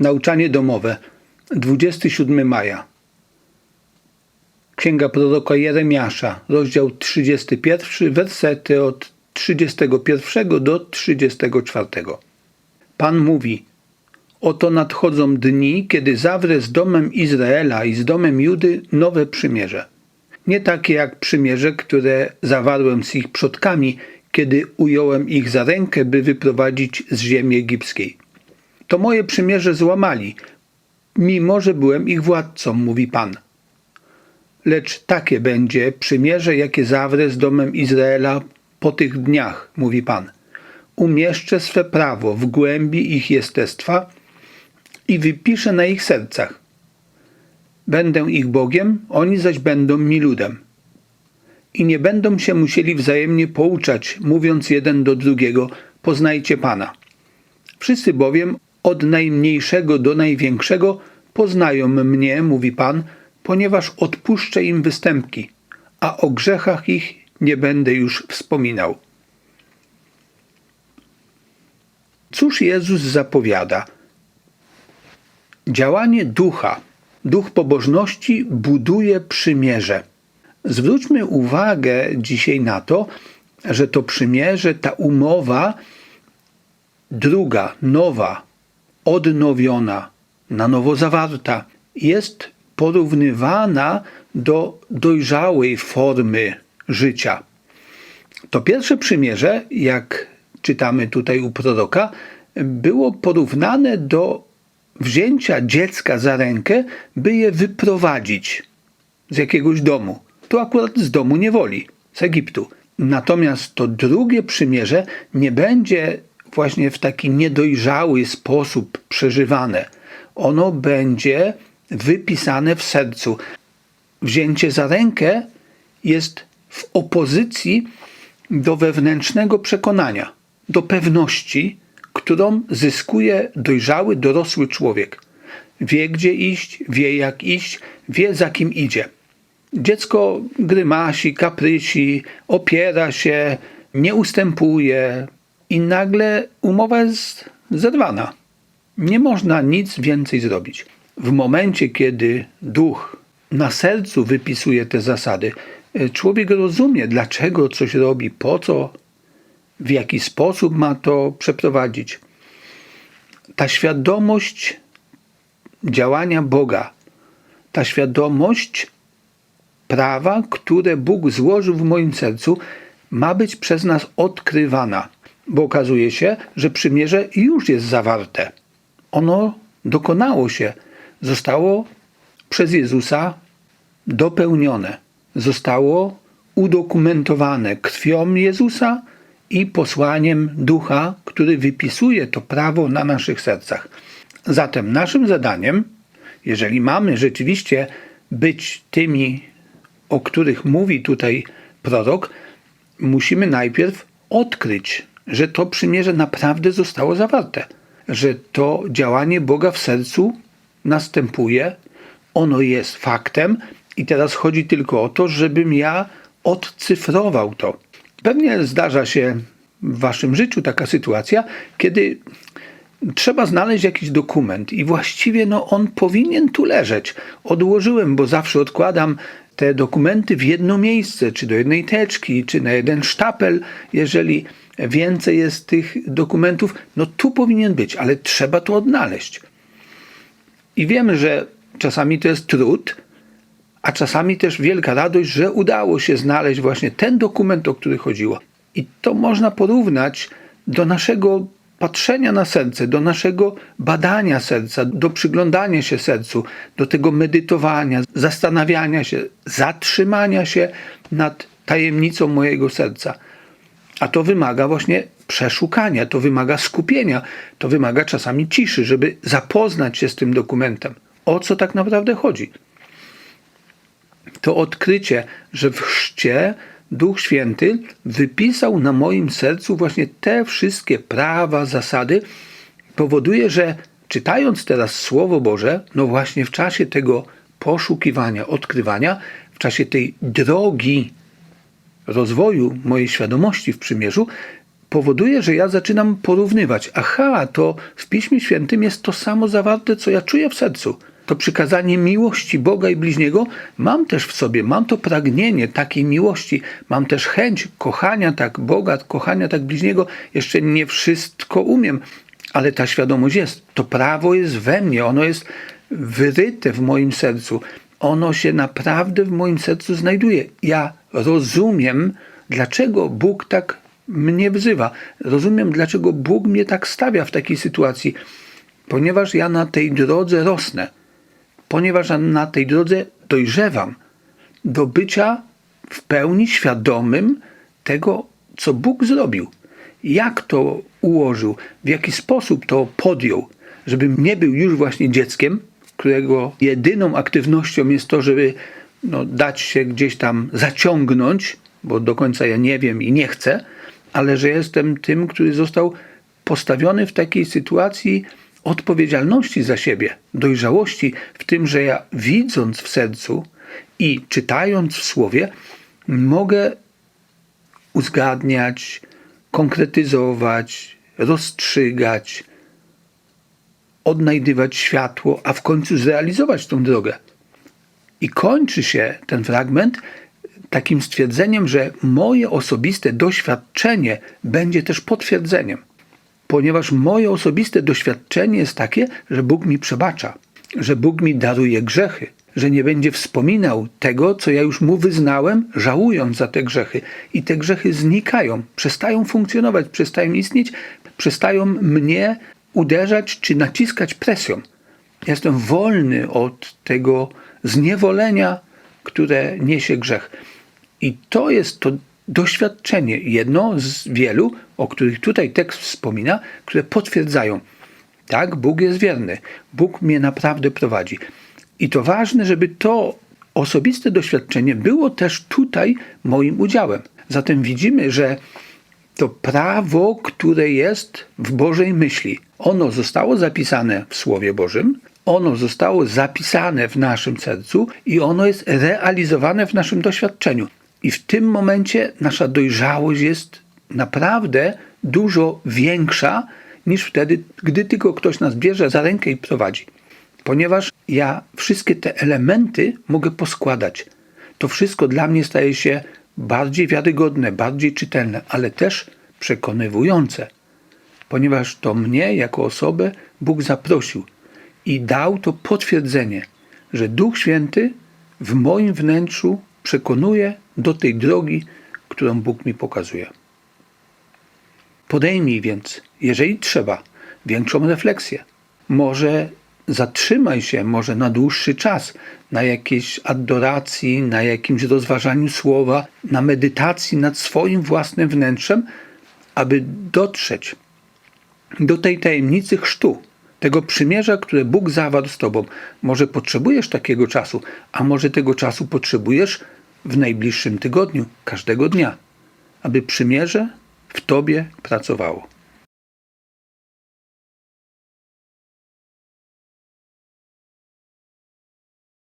Nauczanie domowe, 27 maja. Księga proroka Jeremiasza, rozdział 31, wersety od 31 do 34. Pan mówi: Oto nadchodzą dni, kiedy zawrę z domem Izraela i z domem Judy nowe przymierze. Nie takie jak przymierze, które zawarłem z ich przodkami, kiedy ująłem ich za rękę, by wyprowadzić z ziemi egipskiej. To moje przymierze złamali, mimo że byłem ich władcą, mówi Pan. Lecz takie będzie przymierze, jakie zawrę z domem Izraela po tych dniach, mówi Pan. Umieszczę swe prawo w głębi ich jestestwa i wypiszę na ich sercach. Będę ich Bogiem, oni zaś będą mi ludem. I nie będą się musieli wzajemnie pouczać, mówiąc jeden do drugiego: Poznajcie Pana. Wszyscy bowiem, od najmniejszego do największego, poznają mnie, mówi Pan, ponieważ odpuszczę im występki, a o grzechach ich nie będę już wspominał. Cóż Jezus zapowiada? Działanie ducha, duch pobożności buduje przymierze. Zwróćmy uwagę dzisiaj na to, że to przymierze, ta umowa, druga, nowa, odnowiona, na nowo zawarta, jest porównywana do dojrzałej formy życia. To pierwsze przymierze, jak czytamy tutaj u proroka, było porównane do wzięcia dziecka za rękę, by je wyprowadzić z jakiegoś domu. Tu akurat z domu niewoli, z Egiptu. Natomiast to drugie przymierze nie będzie właśnie w taki niedojrzały sposób przeżywane. Ono będzie wypisane w sercu. Wzięcie za rękę jest w opozycji do wewnętrznego przekonania, do pewności, którą zyskuje dojrzały, dorosły człowiek. Wie, gdzie iść, wie, jak iść, wie, za kim idzie. Dziecko grymasi, kaprysi, opiera się, nie ustępuje i nagle umowa jest zerwana. Nie można nic więcej zrobić. W momencie, kiedy duch na sercu wypisuje te zasady, człowiek rozumie, dlaczego coś robi, po co, w jaki sposób ma to przeprowadzić. Ta świadomość działania Boga, ta świadomość prawa, które Bóg złożył w moim sercu, ma być przez nas odkrywana, bo okazuje się, że przymierze już jest zawarte. Ono dokonało się, zostało przez Jezusa dopełnione, zostało udokumentowane krwią Jezusa i posłaniem Ducha, który wypisuje to prawo na naszych sercach. Zatem naszym zadaniem, jeżeli mamy rzeczywiście być tymi, o których mówi tutaj prorok, musimy najpierw odkryć, że to przymierze naprawdę zostało zawarte, że to działanie Boga w sercu następuje, ono jest faktem i teraz chodzi tylko o to, żebym ja odcyfrował to. Pewnie zdarza się w waszym życiu taka sytuacja, kiedy trzeba znaleźć jakiś dokument i właściwie no, on powinien tu leżeć. Odłożyłem, bo zawsze odkładam te dokumenty w jedno miejsce, czy do jednej teczki, czy na jeden sztapel, jeżeli więcej jest tych dokumentów, no tu powinien być, ale trzeba to odnaleźć. I wiemy, że czasami to jest trud, a czasami też wielka radość, że udało się znaleźć właśnie ten dokument, o który chodziło. I to można porównać do naszego patrzenia na serce, do naszego badania serca, do przyglądania się sercu, do tego medytowania, zastanawiania się, zatrzymania się nad tajemnicą mojego serca. A to wymaga właśnie przeszukania, to wymaga skupienia, to wymaga czasami ciszy, żeby zapoznać się z tym dokumentem. O co tak naprawdę chodzi? To odkrycie, że w chrzcie Duch Święty wypisał na moim sercu właśnie te wszystkie prawa, zasady, powoduje, że czytając teraz Słowo Boże, no właśnie w czasie tego poszukiwania, odkrywania, w czasie tej drogi rozwoju mojej świadomości w przymierzu, powoduje, że ja zaczynam porównywać. Aha, to w Piśmie Świętym jest to samo zawarte, co ja czuję w sercu. To przykazanie miłości Boga i bliźniego mam też w sobie, mam to pragnienie takiej miłości, mam też chęć kochania tak Boga, kochania tak bliźniego. Jeszcze nie wszystko umiem, ale ta świadomość jest. To prawo jest we mnie, ono jest wyryte w moim sercu. Ono się naprawdę w moim sercu znajduje. Ja rozumiem, dlaczego Bóg tak mnie wzywa. Rozumiem, dlaczego Bóg mnie tak stawia w takiej sytuacji, ponieważ ja na tej drodze rosnę, ponieważ na tej drodze dojrzewam. Do bycia w pełni świadomym tego, co Bóg zrobił. Jak to ułożył, w jaki sposób to podjął, żebym nie był już właśnie dzieckiem, którego jedyną aktywnością jest to, żeby no, dać się gdzieś tam zaciągnąć, bo do końca ja nie wiem i nie chcę, ale że jestem tym, który został postawiony w takiej sytuacji odpowiedzialności za siebie, dojrzałości w tym, że ja widząc w sercu i czytając w słowie, mogę uzgadniać, konkretyzować, rozstrzygać, odnajdywać światło, a w końcu zrealizować tą drogę. I kończy się ten fragment takim stwierdzeniem, że moje osobiste doświadczenie będzie też potwierdzeniem, ponieważ moje osobiste doświadczenie jest takie, że Bóg mi przebacza, że Bóg mi daruje grzechy, że nie będzie wspominał tego, co ja już mu wyznałem, żałując za te grzechy. I te grzechy znikają, przestają funkcjonować, przestają istnieć, przestają mnie uderzać czy naciskać presją. Jestem wolny od tego zniewolenia, które niesie grzech. I to jest to doświadczenie, jedno z wielu, o których tutaj tekst wspomina, które potwierdzają, tak, Bóg jest wierny, Bóg mnie naprawdę prowadzi. I to ważne, żeby to osobiste doświadczenie było też tutaj moim udziałem. Zatem widzimy, że to prawo, które jest w Bożej myśli, ono zostało zapisane w Słowie Bożym, ono zostało zapisane w naszym sercu i ono jest realizowane w naszym doświadczeniu. I w tym momencie nasza dojrzałość jest naprawdę dużo większa niż wtedy, gdy tylko ktoś nas bierze za rękę i prowadzi. Ponieważ ja wszystkie te elementy mogę poskładać. To wszystko dla mnie staje się bardziej wiarygodne, bardziej czytelne, ale też przekonywujące. Ponieważ to mnie jako osobę Bóg zaprosił i dał to potwierdzenie, że Duch Święty w moim wnętrzu przekonuje do tej drogi, którą Bóg mi pokazuje. Podejmij więc, jeżeli trzeba, większą refleksję. Może zatrzymaj się, może na dłuższy czas, na jakiejś adoracji, na jakimś rozważaniu słowa, na medytacji nad swoim własnym wnętrzem, aby dotrzeć do tej tajemnicy chrztu, tego przymierza, które Bóg zawarł z Tobą. Może potrzebujesz takiego czasu, a może tego czasu potrzebujesz w najbliższym tygodniu, każdego dnia, aby przymierze w Tobie pracowało.